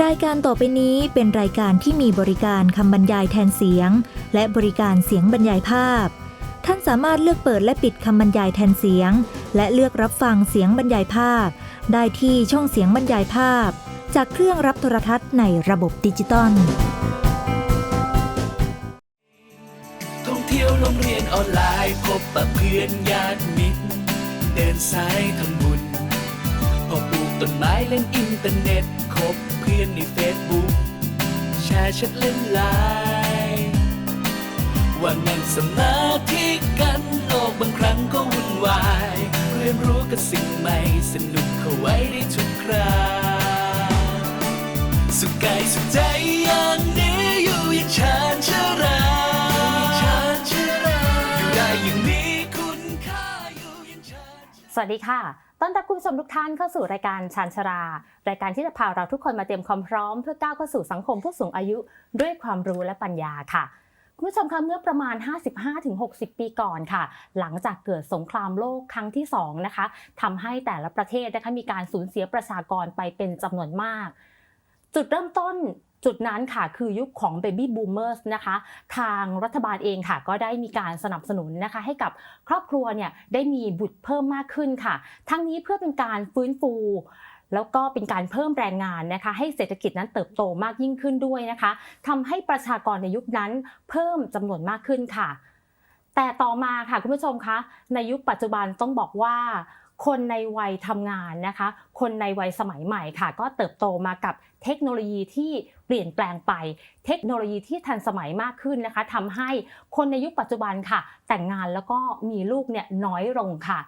รายการต่อไปนี้เป็นรายการที่มีบริการคำบรรยายแทนเสียง และบริการเสียงบรรยายภาพ ท่านสามารถเลือกเปิดและปิดคำบรรยายแทนเสียง และเลือกรับฟังเสียงบรรยายภาพ ได้ที่ช่องเสียงบรรยายภาพ จากเครื่องรับโทรทัศน์ในระบบดิจิตอลท่องเที่ยวโรงเรียนออนไลน์พบปะเพื่อนญาติมิตร เดินสายทำบุญพอปลูกต้นไม้เล่นอินเทอร์เน็ต บเพื่อนในเฟซบุ๊กแชร์แชัดเล่นไลน์ว่านั่งสมาธิกันโลกบางครั้งก็วุ่นวายเรียนรู้กับสิ่งใหม่สนุกเข้าไว้ได้ทุกคราสุขกายสุขใจอย่างนี้อยู่อย่างชาญชรา สวัสดีค่ะ ต้อนรับคุณผู้ชมทุกท่านเข้าสู่รายการชานชรา รายการที่จะพาเราทุกคนมาเตรียมความพร้อมเพื่อก้าวเข้าสู่สังคมผู้สูงอายุด้วยความรู้และปัญญาค่ะ คุณผู้ชมคะเมื่อประมาณ 55-60 ปีก่อนค่ะ หลังจากเกิดสงครามโลกครั้งที่สองนะคะทำให้แต่ละประเทศนะคะมีการสูญเสียประชากรไปเป็นจำนวนมาก จุดเริ่มต้น จุดนั้นค่ะคือยุคของ Baby Boomers นะคะทางรัฐบาลเองค่ะ ก็ได้มีการสนับสนุนนะคะ ให้กับครอบครัวเนี่ยได้มีบุตรเพิ่มมากขึ้นค่ะ ทั้งนี้เพื่อเป็นการฟื้นฟูแล้วก็เป็นการเพิ่มแรงงานนะคะ ให้เศรษฐกิจนั้นเติบโตมากยิ่งขึ้นด้วยนะคะทำให้ประชากรในยุคนั้นเพิ่มจำนวนมากขึ้นค่ะ แต่ต่อมาค่ะคุณผู้ชมคะในยุคปัจจุบันต้องบอกว่า คนในวัยทำงานนะคะ คนในวัยสมัยใหม่ค่ะ ก็เติบโตมากับเทคโนโลยีที่เปลี่ยนแปลงไป เทคโนโลยีที่ทันสมัยมากขึ้นนะคะทำให้คนในยุคปัจจุบันค่ะ แต่งงานแล้วก็มีลูกเนี่ยน้อยลงค่ะ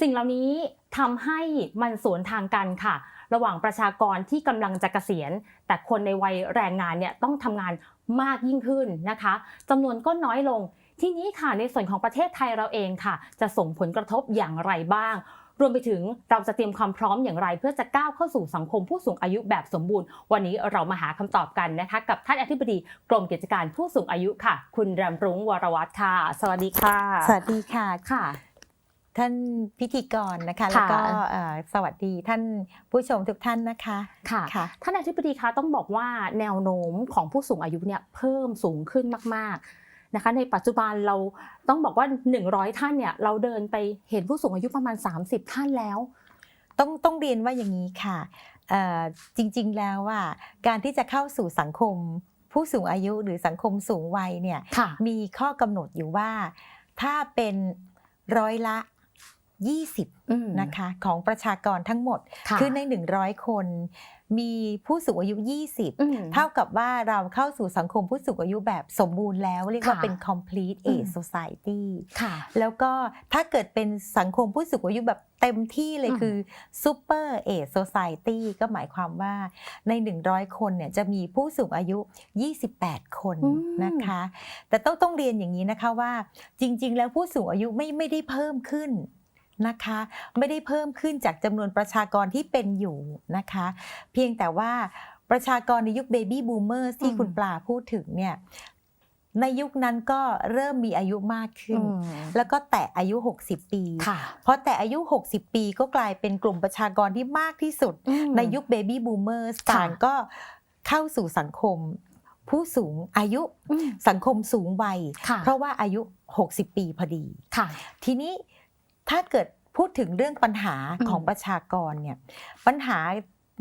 สิ่งเหล่านี้ทำให้มันสวนทางกันค่ะ ระหว่างประชากรที่กำลังจะเกษียณ แต่คนในวัยแรงงานเนี่ยต้องทำงานมากยิ่งขึ้นนะคะจำนวนก็น้อยลง ทีนี้ค่ะในส่วนของประเทศไทยเราเองค่ะ จะส่งผลกระทบอย่างไรบ้าง รวมไปถึงเราจะเตรียมความพร้อมอย่างไร เพื่อจะก้าวเข้าสู่สังคมผู้สูงอายุแบบสมบูรณ์ วันนี้เรามาหาคำตอบกันนะคะ กับท่านอธิบดีกรมกิจการผู้สูงอายุค่ะ คุณรำรุ้งวรวัตรค่ะ สวัสดีค่ะ สวัสดีค่ะค่ะ ท่านพิธีกรนะคะแล้วก็เอ่อสวัสดีท่านผู้ชมทุกท่านนะคะค่ะค่ะ ท่านอธิบดีคะต้องบอกว่าแนวโน้มของผู้สูงอายุเนี่ยเพิ่มสูงขึ้นมาก ๆ นะคะในปัจจุบันเราต้องบอกว่า 100 ท่านเนี่ยเราเดินไปเห็นผู้สูงอายุประมาณ 30 ท่านแล้ว ต้องต้องเรียนว่าอย่างนี้ค่ะเอ่อจริงๆแล้วว่าการที่จะเข้าสู่สังคมผู้สูงอายุหรือสังคมสูงวัยเนี่ยค่ะมีข้อกำหนดอยู่ว่าถ้าเป็นร้อยละ 20อืมนะคะ ของประชากรทั้งหมดค่ะคือใน 100 คน มีผู้สูงอายุ 20อืมเท่ากับว่าเราเข้าสู่สังคมผู้สูงอายุแบบสมบูรณ์แล้ว เรียกว่าค่ะเป็น complete อืม age society ค่ะแล้วก็ถ้าเกิดเป็นสังคมผู้สูงอายุแบบเต็มที่เลยอืมคือ super age society ก็หมายความว่าใน 100 คนเนี่ยจะมีผู้สูงอายุ 28 คนนะคะ แต่ต้องต้องเรียนอย่างนี้นะคะว่าจริง ๆ แล้วผู้สูงอายุไม่ไม่ได้เพิ่มขึ้น นะคะ ไม่ได้เพิ่มขึ้นจากจำนวนประชากรที่เป็นอยู่นะคะ เพียงแต่ว่าประชากรในยุคเบบี้บูมเมอร์ที่อืมคุณปลาพูดถึงเนี่ยในยุคนั้นก็เริ่มมีอายุมากขึ้นอืมแล้วก็แตะอายุ 60 ปีค่ะเพราะแต่อายุ 60 ปีก็กลายเป็นกลุ่มประชากรที่มากที่สุดอืมในยุคเบบี้บูมเมอร์ค่ะต่างก็เข้าสู่สังคม ผู้สูงอายุอืมสังคมสูงวัยค่ะเพราะว่าอายุ 60 ปีพอดีค่ะทีนี้ ถ้าเกิดพูดถึงเรื่องปัญหาอืมของประชากรเนี่ยปัญหา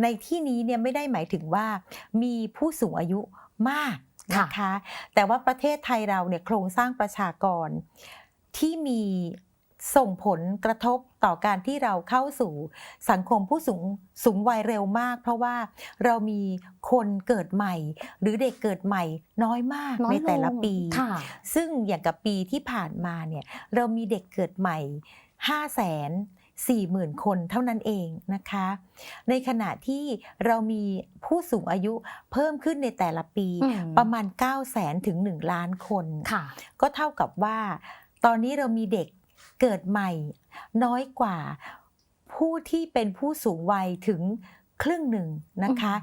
ในที่นี้เนี่ยไม่ได้หมายถึงว่ามีผู้สูงอายุมากนะคะแต่ว่าประเทศไทยเราเนี่ยโครงสร้างประชากรที่มีส่งผลกระทบต่อการที่เราเข้าสู่สังคมผู้สูงสูงวัยเร็วมาก เพราะว่าเรามีคนเกิดใหม่ หรือเด็กเกิดใหม่น้อยมากน้อยในแต่ละงปีค่ะซึ่งอย่างกับปีที่ผ่านมาเนี่ยเรามีเด็กเกิดใหม่ 5 4 0 0 0 0คนเท่านั้นเองนะคะ ในขณะที่เรามีผู้สูงอายุเพิ่มขึ้นในแต่ละปีอืมประมาณ 9 0 0 0 0 0ถึง 1 ล้านคนค่ะก็เท่ากับว่า ตอนนี้เรามีเด็กเกิดใหม่น้อยกว่าผู้ที่เป็นผู้สูงวัยถึง ครึ่งหนึ่งนะคะ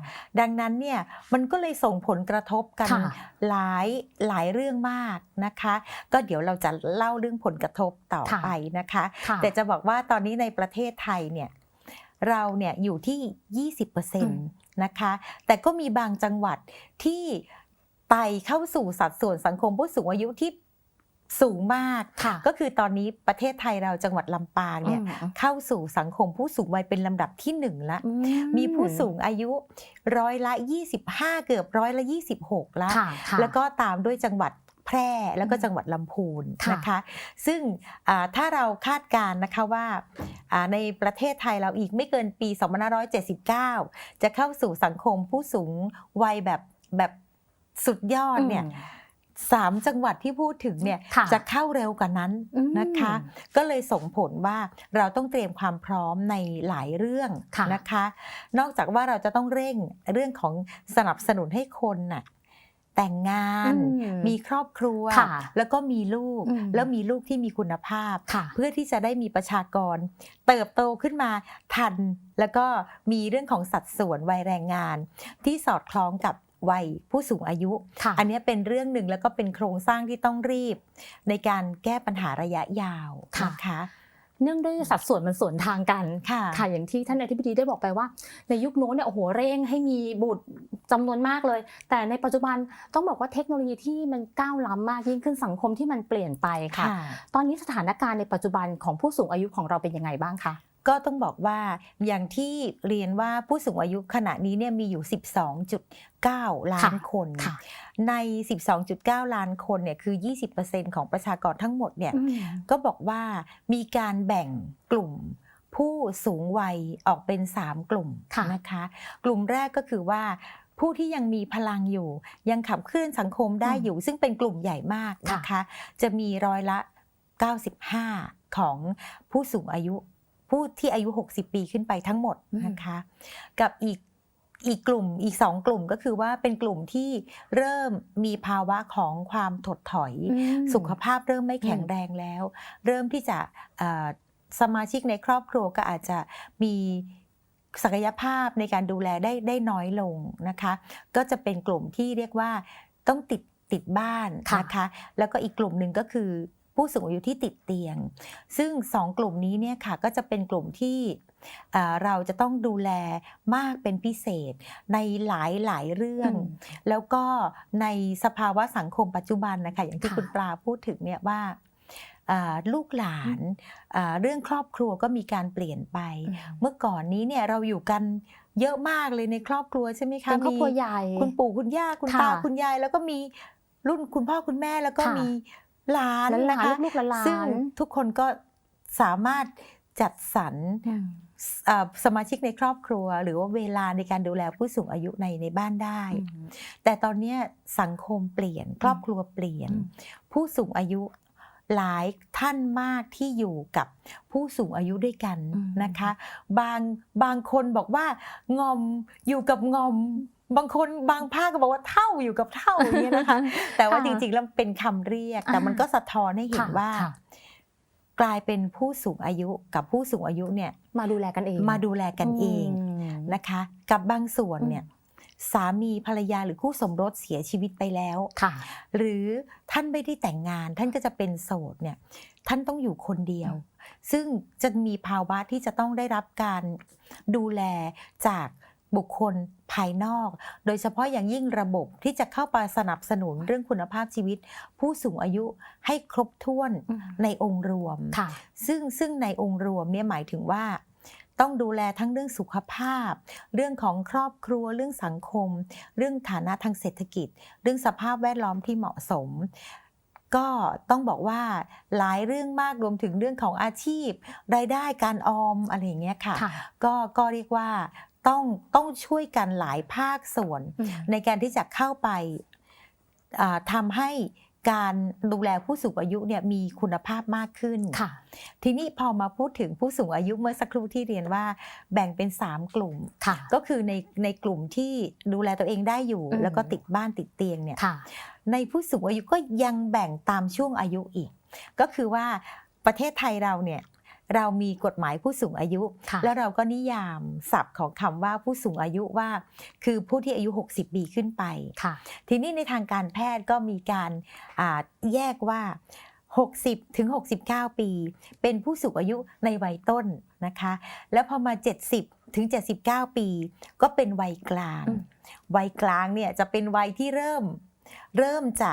ดังนั้นเนี่ยมันก็เลยส่งผลกระทบกันค่ะหลายหลายเรื่องมากนะคะ ก็เดี๋ยวเราจะเล่าเรื่องผลกระทบต่อค่ะไปนะคะค่ะแต่จะบอกว่าตอนนี้ในประเทศไทยเนี่ยเราเนี่ยอยู่ที่ม20%นะคะ แต่ก็มีบางจังหวัดที่ไต่เข้าสู่สัดส่วนสังคมผู้สูงอายุที่ สูงมากค่ะก็คือตอนนี้ประเทศไทยเราจังหวัดลำปางเนี่ยอืมเข้าสู่สังคมผู้สูงวัยเป็นลำดับที่หนึ่งละอืมีผู้สูงอายุร้อยละ 25 เกือบร้อยละ 26ละค่ะค่ะแล้วก็ตามด้วยจังหวัดแพร่แล้วก็จังหวัดลำพูนค่ะนะคะ ซึ่งอ่าถ้าเราคาดการณ์นะคะว่าอ่าในประเทศไทยเราอีกไม่เกินปี 2579 จะเข้าสู่สังคมผู้สูงวัยแบบแบบสุดยอดเนี่ย อืมสามจังหวัดที่พูดถึงเนี่ยค่ะจะเข้าเร็วกว่านั้นอืมนะคะ ก็เลยส่งผลว่าเราต้องเตรียมความพร้อมในหลายเรื่องค่ะนะคะ นอกจากว่าเราจะต้องเร่งเรื่องของสนับสนุนให้คนน่ะแต่งงานอืมมีครอบครัวค่ะแล้วก็มีลูกอืมแล้วมีลูกที่มีคุณภาพค่ะเพื่อที่จะได้มีประชากร เติบโตขึ้นมาทัน แล้วก็มีเรื่องของสัดส่วนวัยแรงงาน ที่สอดคล้องกับ วัยผู้สูงอายุค่ะอันนี้เป็นเรื่องหนึ่งแล้วก็เป็นโครงสร้างที่ต้องรีบ ในการแก้ปัญหาระยะยาวค่ะนะคะเนื่องด้วยสัดส่วนมันส่วนทางกันค่ะค่ะอย่างที่ท่านอธิบดีได้บอกไปว่า ในยุคโน้นเนี่ยโอ้โหเร่งให้มีบุตรจำนวนมากเลย แต่ในปัจจุบันต้องบอกว่าเทคโนโลยีที่มันก้าวล้ำมากยิ่งขึ้นสังคมที่มันเปลี่ยนไปค่ะ ตอนนี้สถานการณ์ในปัจจุบันของผู้สูงอายุของเราเป็นยังไงบ้างคะ ก็ต้องบอกว่าอย่างที่เรียนว่าผู้สูงอายุขณะนี้เนี่ยมีอยู่ 12.9 ล้านค่ะคนค่ะใน 12.9 ล้านคนเนี่ยคือ 20%ของประชากรทั้งหมดเนี่ยอืมก็บอกว่ามีการแบ่งกลุ่มผู้สูงวัยออกเป็น 3 กลุ่มค่ะนะคะ กลุ่มแรกก็คือว่าผู้ที่ยังมีพลังอยู่ ยังขับเคลื่อนสังคมได้อยู่ ซึ่งเป็นกลุ่มใหญ่มากนะคะ จะมีร้อยละ 95 ของผู้สูงอายุ ผู้ที่อายุ 60 ปีขึ้นไปทั้งหมดนะคะ กับอีกอีกกลุ่มอีกสองกลุ่มก็คือว่าเป็นกลุ่มที่เริ่มมีภาวะของความถดถอยอืมสุขภาพเริ่มไม่แข็งอืมแรงแล้ว เริ่มที่จะเอ่อสมาชิกในครอบครัวก็อาจจะมีศักยภาพในการดูแลได้ได้น้อยลงนะคะ ก็จะเป็นกลุ่มที่เรียกว่าต้องติดติดบ้านค่ะนะคะ แล้วก็อีกกลุ่มหนึ่งก็คือ ผู้สูงอายุที่ติดเตียง ซึ่งสองกลุ่มนี้เนี่ยค่ะก็จะเป็นกลุ่มที่เอ่อเราจะต้องดูแลมากเป็นพิเศษในหลายหลายเรื่องอืมแล้วก็ในสภาวะสังคมปัจจุบันนะคะอย่างที่ค่ะคุณปลาพูดถึงเนี่ยว่าอ่าลูกหลานอ่าเรื่องครอบครัวก็มีการเปลี่ยนไปอืมเมื่อก่อนนี้เนี่ยเราอยู่กันเยอะมากเลยในครอบครัวใช่ไหมคะเป็นครอบครัวมีใหญ่คุณปู่คุณย่าคุณค่ะตาคุณยาย แล้วก็มีรุ่นคุณพ่อคุณแม่แล้วก็ค่ะมี หลานหลานๆนะคะลูกๆหลานๆซึ่งทุกคนก็สามารถจัดสรรอืมเอ่อสมาชิกในครอบครัว หรือว่าเวลาในการดูแลผู้สูงอายุในในบ้านได้ แต่ตอนเนี้ยสังคมเปลี่ยนครอบครัวเปลี่ยนอืมผู้สูงอายุหลายท่านมากที่อยู่กับผู้สูงอายุด้วยกันอืมนะคะ บางบางคนบอกว่างอมอยู่กับงอม บางคนบางภาคก็บอกว่าเท่าอยู่กับเท่าอย่างเงี้ยนะคะ แต่ว่าค่ะจริงๆแล้วเป็นคำเรียก แต่อ่ามัมันก็สะท้อนให้เห็นค่ะว่าค่ะกลายเป็นผู้สูงอายุกับผู้สูงอายุเนี่ยมาดูแลกันเอง มาดูแลกันเองมนะคะ กับบางส่วนอืมเนี่ยสามีภรรยาหรือคู่สมรสเสียชีวิตไปแล้วค่ะ หรือท่านไม่ได้แต่งงาน ท่านก็จะเป็นโสดเนี่ยท่านต้องอยู่คนเดียว ซึ่งจะมีภาวะที่จะต้องได้รับการดูแลจาก บุคคลภายนอก โดยเฉพาะอย่างยิ่งระบบที่จะเข้าไปสนับสนุนเรื่องคุณภาพชีวิต ผู้สูงอายุให้ครบถ้วนอืมในองค์รวมค่ะซึ่งซึ่งในองค์รวมเนี่ยหมายถึงว่าต้องดูแลทั้งเรื่องสุขภาพ เรื่องของครอบครัว เรื่องสังคม เรื่องฐานะทางเศรษฐกิจ เรื่องสภาพแวดล้อมที่เหมาะสม ก็ต้องบอกว่าหลายเรื่องมากรวมถึงเรื่องของอาชีพ รายได้การออมอะไรอย่างเงี้ยค่ะค่ะก็ก็เรียกว่า ต้องต้องช่วยกันหลายภาคส่วนอืมในการที่จะเข้าไปอ่าทำให้การดูแลผู้สูงอายุเนี่ยมีคุณภาพมากขึ้นค่ะ ทีนี้พอมาพูดถึงผู้สูงอายุเมื่อสักครู่ที่เรียนว่าแบ่งเป็น 3 กลุ่มค่ะ ก็คือในในกลุ่มที่ดูแลตัวเองได้อยู่อืมแล้วก็ติดบ้านติดเตียงเนี่ยค่ะในผู้สูงอายุก็ยังแบ่งตามช่วงอายุอีก ก็คือว่าประเทศไทยเราเนี่ย เรามีกฎหมายผู้สูงอายุค่ะแล้วเราก็นิยามศัพท์ของคำว่าผู้สูงอายุว่า คือผู้ที่อายุ 60 ปีขึ้นไปค่ะทีนี้ในทางการแพทย์ก็มีการอ่าแยกว่า 60 ถึง 69 ปี เป็นผู้สูงอายุในวัยต้นนะคะ แล้วพอมา 70 ถึง 79 ปี ก็เป็นวัยกลางอืมวัยกลางเนี่ยจะเป็นวัยที่เริ่ม เริ่มจะ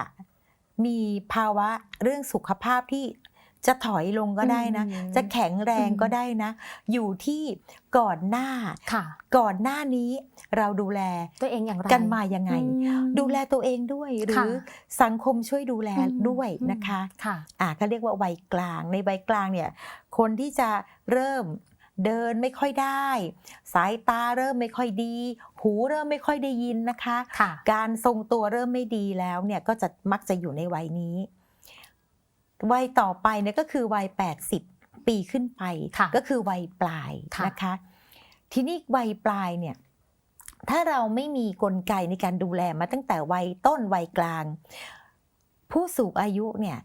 มีภาวะเรื่องสุขภาพที่ จะถอยลงก็ได้นะอืมจะแข็งแรงอืมก็ได้นะ อยู่ที่ก่อนหน้าค่ะก่อนหน้านี้เราดูแลตัวเองอย่างไรกันมายังไงอืมดูแลตัวเองด้วยหรือค่ะสังคมช่วยดูแลอืมด้วยนะคะค่ะอ่าก็เรียกว่าวัยกลางในวัยกลางเนี่ยคนที่จะเริ่มเดินไม่ค่อยได้ สายตาเริ่มไม่ค่อยดี หูเริ่มไม่ค่อยได้ยินนะคะค่ะการทรงตัวเริ่มไม่ดีแล้วเนี่ยก็จะมักจะอยู่ในวัยนี้ วัยต่อไปเนี่ยก็คือวัย 80 ปีขึ้นไปค่ะก็คือวัยปลายค่ะนะคะ ทีนี้วัยปลายเนี่ยถ้าเราไม่มีกลไกในการดูแลมาตั้งแต่วัยต้นวัยกลาง ผู้สูงอายุเนี่ย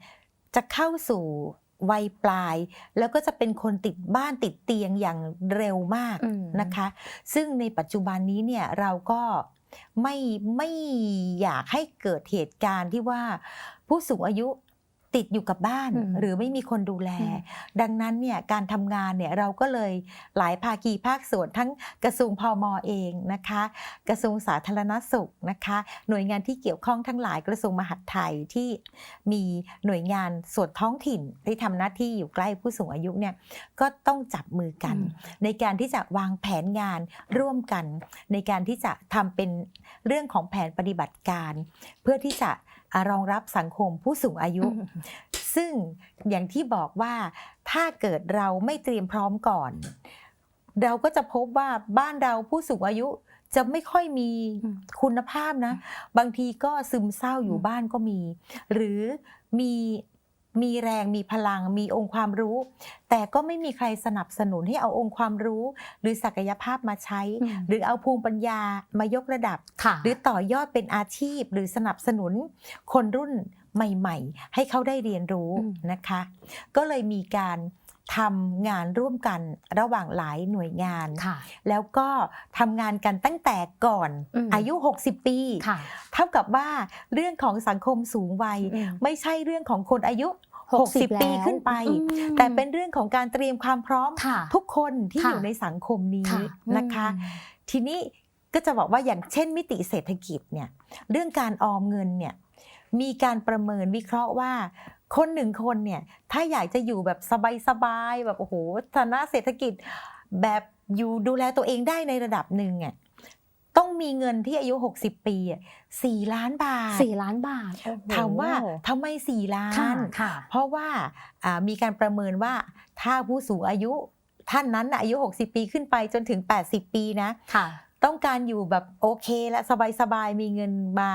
จะเข้าสู่วัยปลาย แล้วก็จะเป็นคนติดบ้านติดเตียงอย่างเร็วมากอืมนะคะ ซึ่งในปัจจุบันนี้เนี่ยเราก็ไม่ไม่อยากให้เกิดเหตุการณ์ที่ว่าผู้สูงอายุ ติดอยู่กับบ้านอืมหรือไม่มีคนดูแลอืมดังนั้นเนี่ยการทำงานเนี่ยเราก็เลยหลายภาคีภาคส่วนทั้งกระทรวงพมเองนะคะ กระทรวงสาธารณสุขนะคะ หน่วยงานที่เกี่ยวข้องทั้งหลายกระทรวงมหาดไทยที่มีหน่วยงานส่วนท้องถิ่นที่ทำหน้าที่อยู่ใกล้ผู้สูงอายุเนี่ยก็ต้องจับมือกัน ในการที่จะวางแผนงานร่วมกัน ในการที่จะทำเป็นเรื่องของแผนปฏิบัติการ เพื่อที่จะอ่า รองรับสังคมผู้สูงอายุอืมซึ่งอย่างที่บอกว่าถ้าเกิดเราไม่เตรียมพร้อมก่อน เราก็จะพบว่าบ้านเราผู้สูงอายุจะไม่ค่อยมีอืมคุณภาพนะ บางทีก็ซึมเศร้าอยู่อืมบ้านก็มี หรือมี มีแรงมีพลังมีองค์ความรู้ แต่ก็ไม่มีใครสนับสนุนให้เอาองค์ความรู้ หรือศักยภาพมาใช้อืมหรือเอาภูมิปัญญามายกระดับค่ะหรือต่อยอดเป็นอาชีพ หรือสนับสนุนคนรุ่นใหม่ ๆ ให้เขาได้เรียนรู้อืมนะคะ ก็เลยมีการ ทำงานร่วมกันระหว่างหลายหน่วยงานค่ะแล้วก็ทำงานกันตั้งแต่ก่อนอืมอายุ 60 ปีค่ะเท่ากับว่าเรื่องของสังคมสูงวัยอืมไม่ใช่เรื่องของคนอายุ 60 ปีแล้วขึ้นไปอืมแต่เป็นเรื่องของการเตรียมความพร้อมค่ะทุกคนที่ค่ะอยู่ในสังคมนี้ค่ะนะคะอืมทีนี้ก็จะบอกว่าอย่างเช่นมิติเศรษฐกิจเนี่ยเรื่องการออมเงินเนี่ยมีการประเมินวิเคราะห์ว่า คนหนึ่งคนเนี่ย ถ้าอยากจะอยู่แบบสบายๆแบบโอ้โหฐานะเศรษฐกิจแบบอยู่ดูแลตัวเองได้ในระดับหนึ่งอะต้องมีเงินที่อายุ 60 ปีอะสี่ล้านบาทสี่ล้านบาทโอ้โหถามว่าทำไมสี่ล้าค่ะนค่ะเพราะว่าอ่ามีการประเมินว่าถ้าผู้สูงอายุท่านนั้นน่ะอายุ 60 ปีขึ้นไปจนถึง 80 ปีนะค่ะต้องการอยู่แบบโอเคและสบายๆ มีเงินมา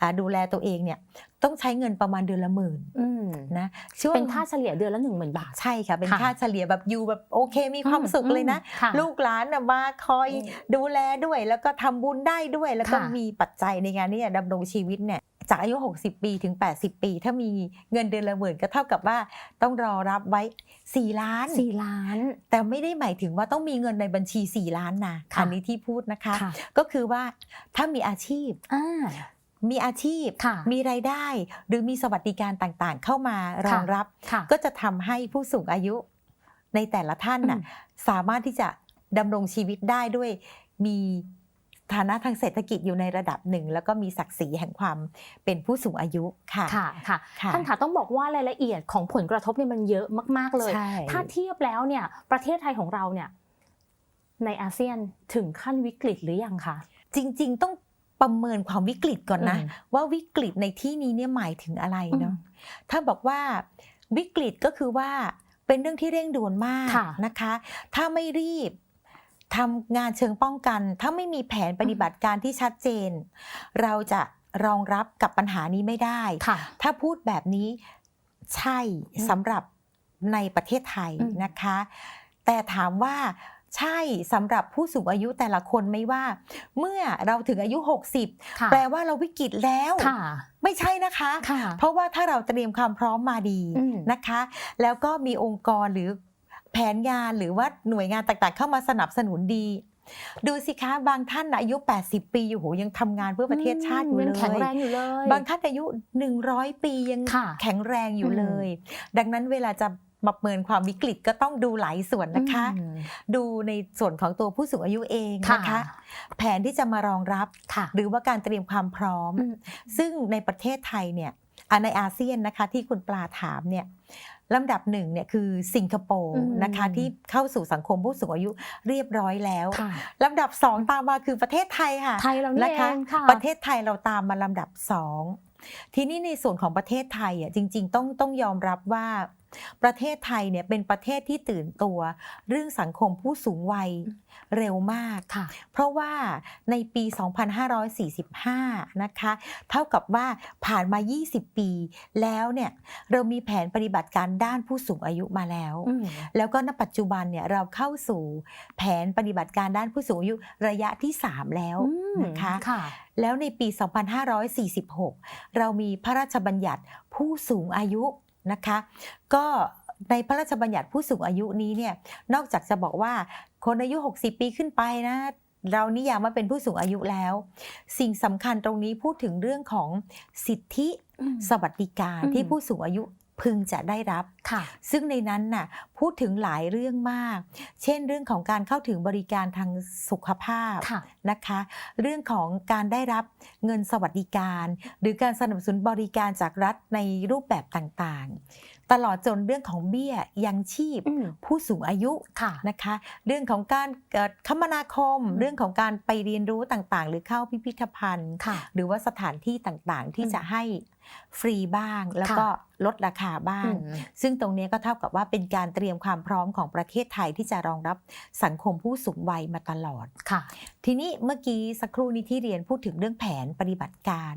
อ่าดูแลตัวเองเนี่ย ต้องใช้เงินประมาณเดือนละหมื่นอืมนะช่วงเป็นค่าเฉลี่ยเดือนละหนึ่งหมื่นบาท ใช่ค่ะ เป็นค่ะค่าเฉลี่ยแบบอยู่แบบโอเคมีความสุขเลยนะอืมค่ะลูกหลานน่ะมาคอยอืมดูแลด้วย แล้วก็ทำบุญได้ด้วย แล้วก็ค่ะมีปัจจัยในงานนี้ดำรงชีวิตเนี่ยจากอายุ 60 ปีถึง 80 ปี ถ้ามีเงินเดือนละหมื่นก็เท่ากับว่าต้องรอรับไว้ 4 ล้านสี่ล้าน แต่ไม่ได้หมายถึงว่าต้องมีเงินในบัญชี 4 ล้านนะค่ะอันนี้ที่พูดนะคะค่ะก็คือว่าถ้ามีอาชีพอ่า มีอาชีพค่ะมีรายได้ หรือมีสวัสดิการต่างๆ เข้ามารองรับค่ะก็จะทำให้ผู้สูงอายุในแต่ละท่านน่ะอืมสามารถที่จะดำรงชีวิตได้ด้วยมีฐานะทางเศรษฐกิจอยู่ในระดับหนึ่ง แล้วก็มีศักดิ์ศรีแห่งความเป็นผู้สูงอายุค่ะค่ะค่ะค่ะท่านคะต้องบอกว่ารายละเอียดของผลกระทบเนี่ยมันเยอะมาก ๆเลยใช่ถ้าเทียบแล้วเนี่ยประเทศไทยของเราเนี่ยในอาเซียนถึงขั้นวิกฤตหรือยังคะจริง ๆ ต้อง ประเมินความวิกฤตก่อนนะอืมว่าวิกฤตในที่นี้เนี่ยหมายถึงอะไรเนาะถ้าบอกว่าวิกฤตก็คือว่าเป็นเรื่องที่เร่งด่วนมากค่ะนะคะ ถ้าไม่รีบทำงานเชิงป้องกัน ถ้าไม่มีแผนปฏิบัติการที่ชัดเจน เราจะรองรับกับปัญหานี้ไม่ได้ค่ะถ้าพูดแบบนี้ใช่อืมสำหรับในประเทศไทยอืมนะคะ แต่ถามว่า ใช่สำหรับผู้สูงอายุแต่ละคนไหม่ว่า เมื่อเราถึงอายุ 60ค่ะแปลว่าเราวิกฤตแล้วค่ะไม่ใช่นะคะค่ะเพราะว่าถ้าเราเตรียมความพร้อมมาดีอืมนะคะ แล้วก็มีองค์กรหรือแผนงานหรือว่าหน่วยงานต่างๆ เข้ามาสนับสนุนดีดูสิคะบางท่านน่ะอายุ 80 ปีอยู่โหยังทำงานเพื่อประเทศชาติอยู่ยัเลงแข็งแรยงอยู่เลย บางท่านอายุ 100 ปียังค่ะแข็งแรงอยู่อืมเลย ดังนั้นเวลาจะ มาประเมินความวิกฤตก็ต้องดูหลายส่วนนะคะอืมดูในส่วนของตัวผู้สูงอายุเองนะคะ แผนที่จะมารองรับค่ะหรือว่าการเตรียมความพร้อมอืมซึ่งในประเทศไทยเนี่ยอะในอาเซียนนะคะที่คุณปลาถามเนี่ยลำดับหนึ่งเนี่ยคือสิงคโปร์อืมนะคะที่เข้าสู่สังคมผู้สูงอายุเรียบร้อยแล้วค่ะลำดับสองตามมาคือประเทศไทยค่ะไทยเรานี่นะเอคะงค่ะประเทศไทยเราตามมาลำดับสองทีนี้ในส่วนของประเทศไทยอะจริง ๆ ต้องต้องยอมรับว่า ประเทศไทยเนี่ยเป็นประเทศที่ตื่นตัว เรื่องสังคมผู้สูงวัยเร็วมากค่ะ เพราะว่าในปี 2545 นะคะ เท่ากับว่าผ่านมา 20 ปีแล้วเนี่ยเรามีแผนปฏิบัติการด้านผู้สูงอายุมาแล้วอืมแล้วก็ณปัจจุบันเนี่ยเราเข้าสู่แผนปฏิบัติการด้านผู้สูงอายุระยะที่ 3 แล้วอืมนะคะค่ะแล้วในปี 2546 เรามีพระราชบัญญัติผู้สูงอายุ นะคะ ก็ในพระราชบัญญัติผู้สูงอายุนี้เนี่ยนอกจากจะบอกว่าคนอายุ 60 ปีขึ้นไปนะเรานิยามว่าเป็นผู้สูงอายุแล้ว สิ่งสำคัญตรงนี้พูดถึงเรื่องของสิทธิอืมสวัสดิการอืมที่ผู้สูงอายุ พึงจะได้รับค่ะซึ่งในนั้นน่ะพูดถึงหลายเรื่องมาก เช่นเรื่องของการเข้าถึงบริการทางสุขภาพค่ะนะคะ เรื่องของการได้รับเงินสวัสดิการ หรือการสนับสนุนบริการจากรัฐในรูปแบบต่างๆ ตลอดจนเรื่องของเบี้ยยังชีพอืมผู้สูงอายุค่ะนะคะ เรื่องของการเอ่อคมนาคมอืมเรื่องของการไปเรียนรู้ต่างๆ หรือเข้าพิพิธภัณฑ์ค่ะหรือว่าสถานที่ต่างๆ ที่อืมจะให้ฟรีบ้างแล้วก็ลดราคาบ้างอืมซึ่งตรงนี้ก็เท่ากับว่าเป็นการเตรียมความพร้อมของประเทศไทยที่จะรองรับสังคมผู้สูงวัยมาตลอดค่ะ ทีนี้เมื่อกี้สักครู่นี้ที่เรียนพูดถึงเรื่องแผนปฏิบัติการ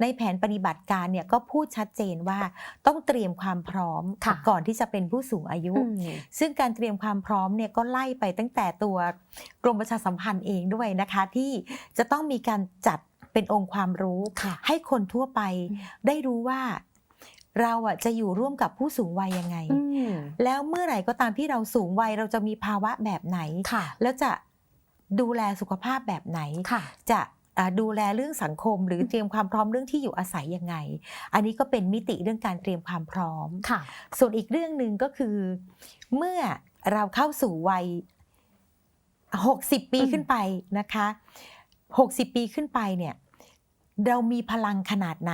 ในแผนปฏิบัติการเนี่ยก็พูดชัดเจนว่าต้องเตรียมความพร้อมค่ะก่อนที่จะเป็นผู้สูงอายุอืมซึ่งการเตรียมความพร้อมเนี่ยก็ไล่ไปตั้งแต่ตัวกรมประชาสัมพันธ์เองด้วยนะคะที่จะต้องมีการจัด เป็นองค์ความรู้ค่ะให้คนทั่วไปอืมได้รู้ว่าเราอะจะอยู่ร่วมกับผู้สูงวัยยังไงอืมแล้วเมื่อไหร่ก็ตามที่เราสูงวัยเราจะมีภาวะแบบไหนค่ะแล้วจะดูแลสุขภาพแบบไหนค่ะจะอ่าดูแลเรื่องสังคม หรือเตรียมความพร้อมเรื่องที่อยู่อาศัยยังไง อันนี้ก็เป็นมิติเรื่องการเตรียมความพร้อมค่ะส่วนอีกเรื่องหนึ่งก็คือ เมื่อเราเข้าสู่วัย 60 ปีอืมขึ้นไปนะคะ 60 ปีขึ้นไปเนี่ย เรามีพลังขนาดไหน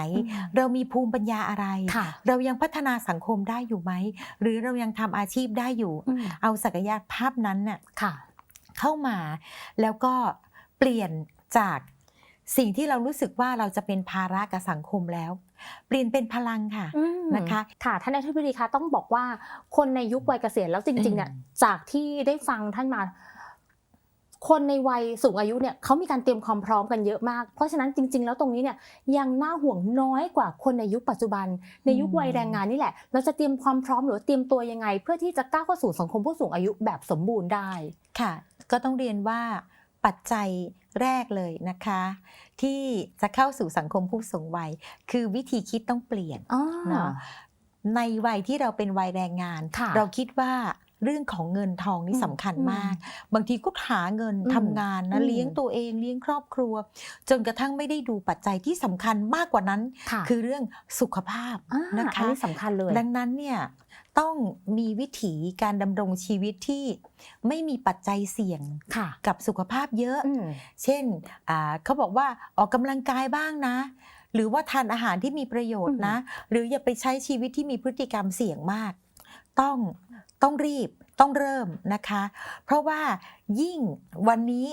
เรามีภูมิปัญญาอะไรค่ะเรายังพัฒนาสังคมได้อยู่ไหม หรือเรายังทำอาชีพได้อยู่อืมเอาศักยภาพนั้นน่ะค่ะเข้ามา แล้วก็เปลี่ยนจากสิ่งที่เรารู้สึกว่าเราจะเป็นภาระกับสังคมแล้ว เปลี่ยนเป็นพลังค่ะอืมนะคะค่ะท่านอธิบดีคะต้องบอกว่าคนในยุควัยเกษียณแล้วจริงๆเนี่ยอืมจากที่ได้ฟังท่านมา คนในวัยสูงอายุเนี่ยเขามีการเตรียมความพร้อมกันเยอะมาก เพราะฉะนั้นจริง ๆ แล้วตรงนี้เนี่ยยังน่าห่วงน้อยกว่าคนในยุคปัจจุบัน ในยุควัยแรงงานนี่แหละ เราจะเตรียมความพร้อมหรือเตรียมตัวยังไง เพื่อที่จะก้าวเข้าสู่สังคมผู้สูงอายุแบบสมบูรณ์ได้ค่ะ ก็ต้องเรียนว่าปัจจัยแรกเลยนะคะ ที่จะเข้าสู่สังคมผู้สูงวัย คือวิธีคิดต้องเปลี่ยนอ๋อเนาะในวัยที่เราเป็นวัยแรงงานค่ะเราคิดว่า เรื่องของเงินทองนี่อืมสำคัญมาก บางทีก็หาเงินอืมทำงานนะอืมเลี้ยงตัวเองเลี้ยงครอบครัว จนกระทั่งไม่ได้ดูปัจจัยที่สำคัญมากกว่านั้นค่ะคือเรื่องสุขภาพอ่านะอันคะนี้สำคัญเลย ดังนั้นเนี่ยต้องมีวิถีการดำรงชีวิตที่ไม่มีปัจจัยเสี่ยงค่ะกับสุขภาพเยอะอืมเช่นอ่าเขาบอกว่าออกกำลังกายบ้างนะ หรือว่าทานอาหารที่มีประโยชน์นะ หรืออย่าไปใช้ชีวิตที่มีพฤติกรรมเสี่ยงมาก ต้องต้องรีบต้องเริ่มนะคะ เพราะว่ายิ่งวันนี้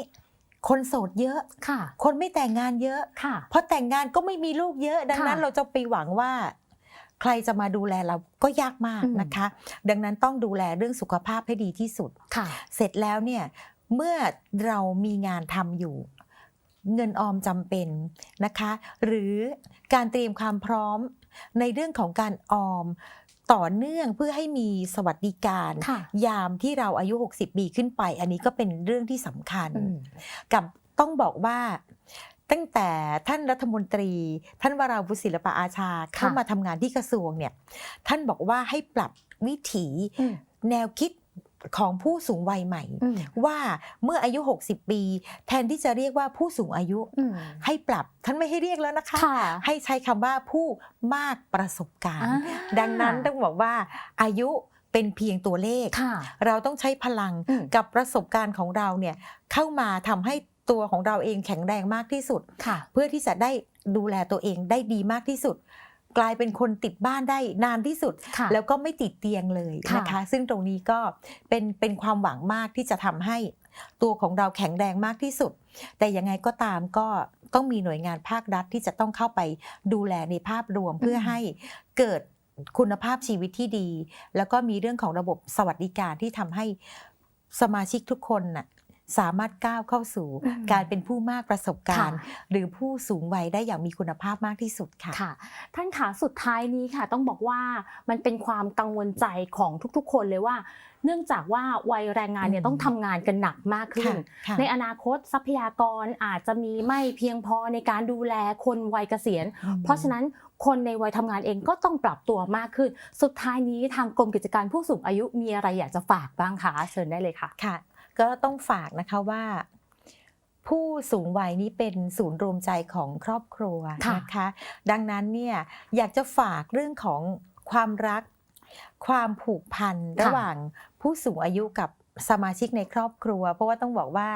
คนโสดเยอะค่ะ คนไม่แต่งงานเยอะค่ะ เพราะแต่งงานก็ไม่มีลูกเยอะ ดังนั้นค่ะเราจะไปหวังว่า ใครจะมาดูแลเราก็ยากมากอืมนะคะ ดังนั้นต้องดูแลเรื่องสุขภาพให้ดีที่สุดค่ะเสร็จแล้วเนี่ยเมื่อเรามีงานทำอยู่เงินออมจำเป็นนะคะ หรือการเตรียมความพร้อมในเรื่องของการออม ต่อเนื่องเพื่อให้มีสวัสดิการค่ะยามที่เราอายุ 60 ปีขึ้นไป อันนี้ก็เป็นเรื่องที่สำคัญอืมกับต้องบอกว่าตั้งแต่ท่านรัฐมนตรี ท่านวราวุฒิศิลปะอาชาเข้ามาทำงานที่กระทรวงเนี่ยท่านบอกว่าให้ปรับวิถีอืมแนวคิด ของผู้สูงวัยใหม่อืมว่าเมื่ออายุ 60 ปี แทนที่จะเรียกว่าผู้สูงอายุอืมให้ปรับท่านไม่ให้เรียกแล้วนะคะค่ะให้ใช้คำว่าผู้มากประสบการณ์อ่าดังนั้นต้องบอกว่าอายุเป็นเพียงตัวเลขค่ะเราต้องใช้พลังอืมกับประสบการณ์ของเราเนี่ยเข้ามาทำให้ตัวของเราเองแข็งแรงมากที่สุดค่ะเพื่อที่จะได้ดูแลตัวเองได้ดีมากที่สุด กลายเป็นคนติดบ้านได้นานที่สุดค่ะแล้วก็ไม่ติดเตียงเลยนะคะค่ะซึ่งตรงนี้ก็เป็นเป็นความหวังมากที่จะทำให้ตัวของเราแข็งแรงมากที่สุด แต่ยังไงก็ตามก็ต้องมีหน่วยงานภาครัฐที่จะต้องเข้าไปดูแลในภาพรวมเพื่อให้เกิดคุณภาพชีวิตที่ดี แล้วก็มีเรื่องของระบบสวัสดิการที่ทำให้สมาชิกทุกคนน่ะ สามารถก้าวเข้าสู่อืมการเป็นผู้มากประสบการณ์ค่ะหรือผู้สูงวัยได้อย่างมีคุณภาพมากที่สุดค่ะค่ะท่านขาสุดท้ายนี้ค่ะ ต้องบอกว่ามันเป็นความกังวลใจของทุกๆ คนเลยว่า เนื่องจากว่าวัยแรงงานเนี่ยอืมต้องทำงานกันหนักมากขึ้นค่ะในอนาคตทรัพยากรอาจจะมีไม่เพียงพอในการดูแลคนวัยเกษียณอืมเพราะฉะนั้นคนในวัยทำงานเองก็ต้องปรับตัวมากขึ้น สุดท้ายนี้ทางกรมกิจการผู้สูงอายุมีอะไรอยากจะฝากบ้างคะเชิญได้เลยค่ะค่ะ ก็ต้องฝากนะคะว่า ผู้สูงวัยนี้เป็นศูนย์รวมใจของครอบครัวค่ะนะคะ ดังนั้นเนี่ยอยากจะฝากเรื่องของความรัก ความผูกพันระหว่างผู้สูงอายุกับสมาชิกในครอบครัว เพราะว่าต้องบอกว่า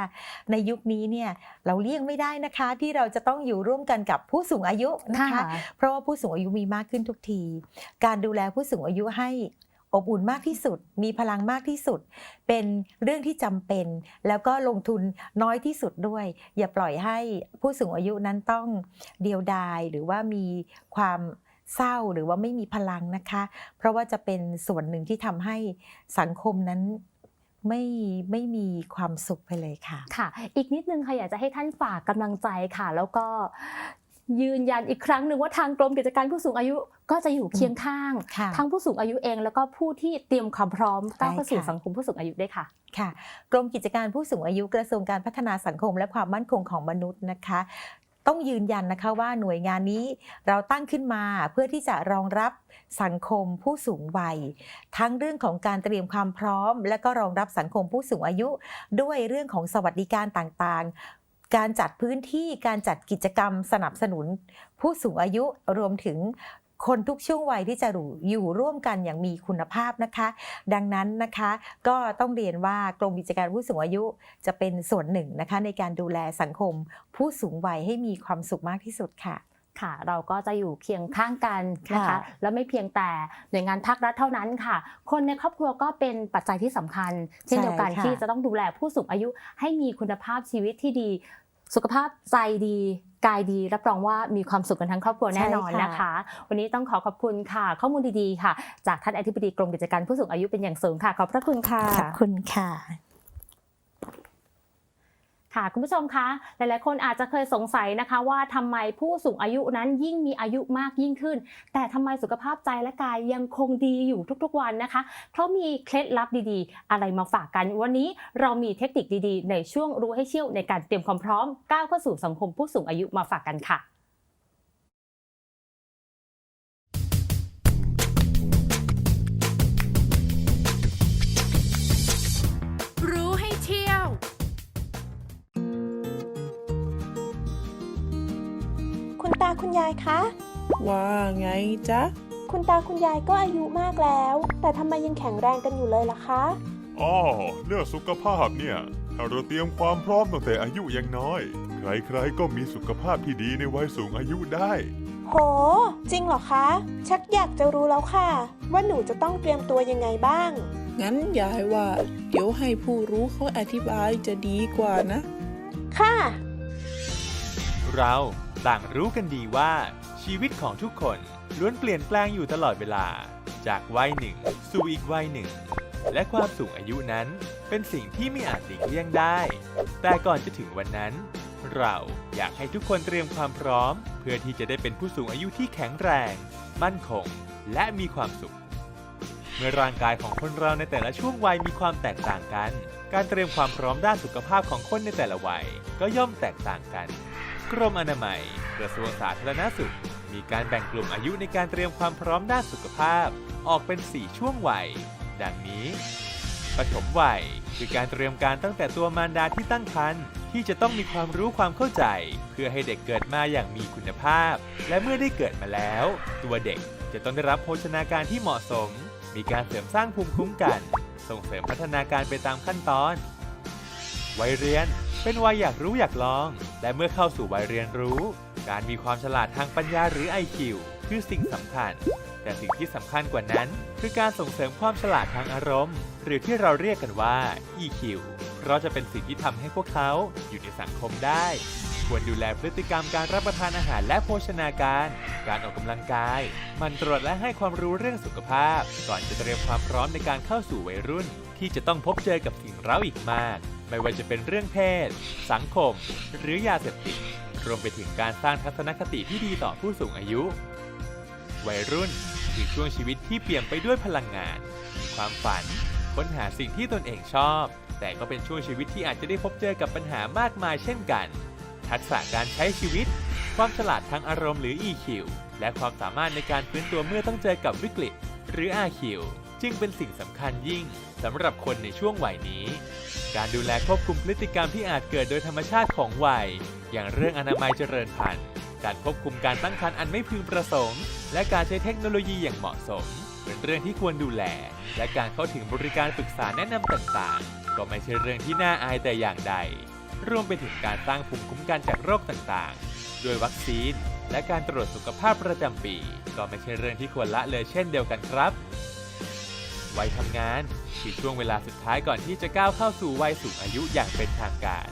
ในยุคนี้เนี่ยเราเลี่ยงไม่ได้นะคะ ที่เราจะต้องอยู่ร่วมกันกับผู้สูงอายุนะคะ เพราะว่าผู้สูงอายุมีมากขึ้นทุกที การดูแลผู้สูงอายุให้ อบอุ่นมากที่สุด มีพลังมากที่สุด เป็นเรื่องที่จำเป็น แล้วก็ลงทุนน้อยที่สุดด้วย อย่าปล่อยให้ผู้สูงอายุนั้นต้องเดียวดายหรือว่ามีความเศร้าหรือว่าไม่มีพลังนะคะ เพราะว่าจะเป็นส่วนหนึ่งที่ทำให้สังคมนั้นไม่ไม่มีความสุขไปเลยค่ะ ค่ะ อีกนิดนึงค่ะอยากจะให้ท่านฝากกำลังใจค่ะ แล้วก็ ยืนยันอีกครั้งหนึ่งว่าทางกรมกิจการผู้สูงอายุก็จะอยู่เคียงข้างค่ะทั้งผู้สูงอายุเองแล้วก็ผู้ที่เตรียมความพร้อมก้าวเข้าสู่ค่ะสังคมผู้สูงอายุด้วยค่ะค่ะกรมกิจการผู้สูงอายุกระทรวงการพัฒนาสังคม และความมั่นคงของมนุษย์นะคะ ต้องยืนยันนะคะว่าหน่วยงานนี้เราตั้งขึ้นมาเพื่อที่จะรองรับสังคมผู้สูงวัย ทั้งเรื่องของการเตรียมความพร้อม และก็รองรับสังคมผู้สูงอายุ ด้วยเรื่องของสวัสดิการต่างๆ การจัดพื้นที่การจัดกิจกรรมสนับสนุน ผู้สูงอายุรวมถึงคนทุกช่วงวัยที่จะอยู่ร่วมกันอย่างมีคุณภาพนะคะ ดังนั้นนะคะก็ต้องเรียนว่ากรมกิจการผู้สูงอายุจะเป็นส่วนหนึ่งนะคะในการดูแลสังคม ผู้สูงวัยให้มีความสุขมากที่สุดค่ะ ค่ะ เราก็จะอยู่เคียงข้างกันนะคะค่ะแล้วไม่เพียงแต่หน่วยงานภาครัฐเท่านั้นค่ะ คนในครอบครัวก็เป็นปัจจัยที่สำคัญ เช่นเดียวกันใช่ค่ะที่จะต้องดูแลผู้สูงอายุให้มีคุณภาพชีวิตที่ดี สุขภาพใจดีกายดีรับรองว่ามีความสุขกันทั้งครอบครัวแน่นอนนะคะ วันนี้ต้องขอขอบคุณค่ะ ข้อมูลดีๆค่ะ จากท่านอธิบดีกรมกิจการผู้สูงอายุเป็นอย่างสูงค่ะ ขอบพระคุณค่ะขอบคุณค่ะ ค่ะคุณผู้ชมคะหลายๆ คนอาจจะเคยสงสัยนะคะ ว่าทำไมผู้สูงอายุนั้นยิ่งมีอายุมากยิ่งขึ้น แต่ทำไมสุขภาพใจและกายยังคงดีอยู่ทุกๆวันนะคะเพราะมีเคล็ดลับดีๆ อะไรมาฝากกัน วันนี้เรามีเทคนิคดีๆ ในช่วงรู้ให้เชี่ยวในการเตรียมความพร้อมก้าวเข้าสู่สังคมผู้สูงอายุมาฝากกันค่ะาคุณยายคะ ว่าไงจ๊ะ คุณตาคุณยายก็อายุมากแล้ว แต่ทำไมยังแข็งแรงกันอยู่เลยล่ะคะ อ๋อเรื่องสุขภาพเนี่ย ถ้าเราเตรียมความพร้อมตั้งแต่อายุยังน้อย ใครๆก็มีสุขภาพที่ดีในวัยสูงอายุได้ โห จริงเหรอคะ ชักอยากจะรู้แล้วค่ะ ว่าหนูจะต้องเตรียมตัวยังไงบ้าง งั้นยายว่า เดี๋ยวให้ผู้รู้เขาอธิบายจะดีกว่านะ ค่ะ เรา ต่างรู้กันดีว่า ชีวิตของทุกคนล้วนเปลี่ยนแปลงอยู่ตลอดเวลา จากวัยหนึ่ง สู่อีกวัยหนึ่ง และความสูงอายุนั้นเป็นสิ่งที่ไม่อาจหลีกเลี่ยงได้ แต่ก่อนจะถึงวันนั้น เราอยากให้ทุกคนเตรียมความพร้อม เพื่อที่จะได้เป็นผู้สูงอายุที่แข็งแรง มั่นคง และมีความสุข เมื่อร่างกายของคนเราในแต่ละช่วงวัยมีความแตกต่างกัน การเตรียมความพร้อมด้านสุขภาพของคนในแต่ละวัยก็ย่อมแตกต่างกัน กรมอนามัย กระทรวงสาธารณสุข มีการแบ่งกลุ่มอายุในการเตรียมความพร้อมด้านสุขภาพ ออกเป็น 4 ช่วงวัย ดังนี้ ปฐมวัย คือการเตรียมการตั้งแต่ตัวมารดาที่ตั้งครรภ์ที่จะต้องมีความรู้ความเข้าใจ เพื่อให้เด็กเกิดมาอย่างมีคุณภาพ และเมื่อได้เกิดมาแล้ว ตัวเด็กจะต้องได้รับโภชนาการที่เหมาะสม มีการเสริมสร้างภูมิคุ้มกัน ส่งเสริมพัฒนาการไปตามขั้นตอน วัยเรียน เป็นวัยอยากรู้อยากลอง และเมื่อเข้าสู่วัยเรียนรู้ การมีความฉลาดทางปัญญาหรือ IQ คือสิ่งสำคัญ แต่สิ่งที่สำคัญกว่านั้น คือการส่งเสริมความฉลาดทางอารมณ์ หรือที่เราเรียกกันว่า EQ เพราะจะเป็นสิ่งที่ทำให้พวกเขาอยู่ในสังคมได้ ควรดูแลพฤติกรรมการรับประทานอาหารและโภชนาการ การออกกำลังกาย มันตรวจและให้ความรู้เรื่องสุขภาพ ก่อนจะเตรียมความพร้อมในการเข้าสู่วัยรุ่น ที่จะต้องพบเจอกับสิ่งเร้าอีกมาก ไม่ว่าจะเป็นเรื่องเพศ สังคม หรือยาเสพติด รวมไปถึงการสร้างทัศนคติที่ดีต่อผู้สูงอายุ วัยรุ่นคือช่วงชีวิตที่เปี่ยมไปด้วยพลังงาน มีความฝัน ค้นหาสิ่งที่ตนเองชอบ แต่ก็เป็นช่วงชีวิตที่อาจจะได้พบเจอกับปัญหามากมายเช่นกัน ทักษะการใช้ชีวิต ความฉลาดทางอารมณ์หรือ EQ และความสามารถในการฟื้นตัวเมื่อต้องเจอกับวิกฤต หรือ RQ จึงเป็นสิ่งสำคัญยิ่งสำหรับคนในช่วงวัยนี้ การดูแลควบคุมพฤติกรรมที่อาจเกิดโดยธรรมชาติของวัย อย่างเรื่องอนามัยเจริญพันธุ์ การควบคุมการตั้งครรภ์อันไม่พึงประสงค์ และการใช้เทคโนโลยีอย่างเหมาะสม เป็นเรื่องที่ควรดูแล และการเข้าถึงบริการปรึกษาแนะนำต่างๆ ก็ไม่ใช่เรื่องที่น่าอายแต่อย่างใด รวมไปถึงการสร้างภูมิคุ้มกันจากโรคต่างๆ ด้วยวัคซีน และการตรวจสุขภาพประจำปี ก็ไม่ใช่เรื่องที่ควรละเลยเช่นเดียวกันครับ วัยทำงานคือช่วงเวลาสุดท้ายก่อนที่จะก้าวเข้าสู่วัยสูงอายุอย่างเป็นทางการ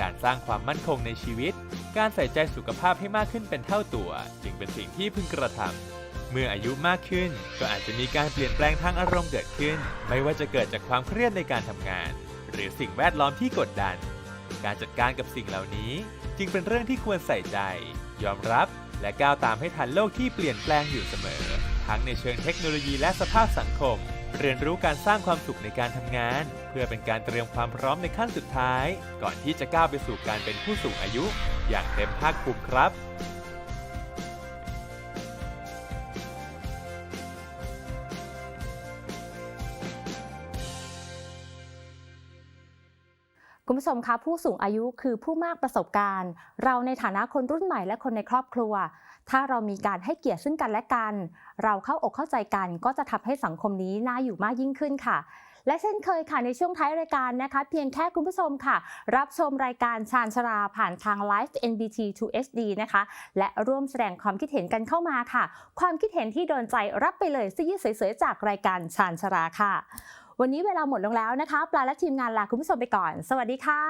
การสร้างความมั่นคงในชีวิต การใส่ใจสุขภาพให้มากขึ้นเป็นเท่าตัว จึงเป็นสิ่งที่พึงกระทำเมื่ออายุมากขึ้น ก็อาจจะมีการเปลี่ยนแปลงทางอารมณ์เกิดขึ้น ไม่ว่าจะเกิดจากความเครียดในการทำงาน หรือสิ่งแวดล้อมที่กดดัน การจัดการกับสิ่งเหล่านี้ จึงเป็นเรื่องที่ควรใส่ใจ ยอมรับ และก้าวตามให้ทันโลกที่เปลี่ยนแปลงอยู่เสมอ ทั้งในเชิงเทคโนโลยีและสภาพสังคม เรียนรู้การสร้างความสุขในการทำงาน เพื่อเป็นการเตรียมความพร้อมในขั้นสุดท้าย ก่อนที่จะก้าวไปสู่การเป็นผู้สูงอายุ อย่างเต็มภาคภูมิครับคุณผู้ชมคะผู้สูงอายุคือผู้มากประสบการณ์ เราในฐานะคนรุ่นใหม่และคนในครอบครัว ถ้าเรามีการให้เกียรติซึ่งกันและกัน เราเข้าอกเข้าใจกัน ก็จะทำให้สังคมนี้น่าอยู่มากยิ่งขึ้นค่ะและเช่นเคยค่ะในช่วงท้ายรายการนะคะ เพียงแค่คุณผู้ชมค่ะ รับชมรายการชาญชราผ่านทาง Live NBT 2 HD นะคะ และร่วมแสดงความคิดเห็นกันเข้ามาค่ะ ความคิดเห็นที่โดนใจรับไปเลยเสื้อยืดสวยๆจากรายการชาญชราค่ะ วันนี้เวลาหมดลงแล้วนะคะ ปลาและทีมงานลาคุณผู้ชมไปก่อน สวัสดีค่ะ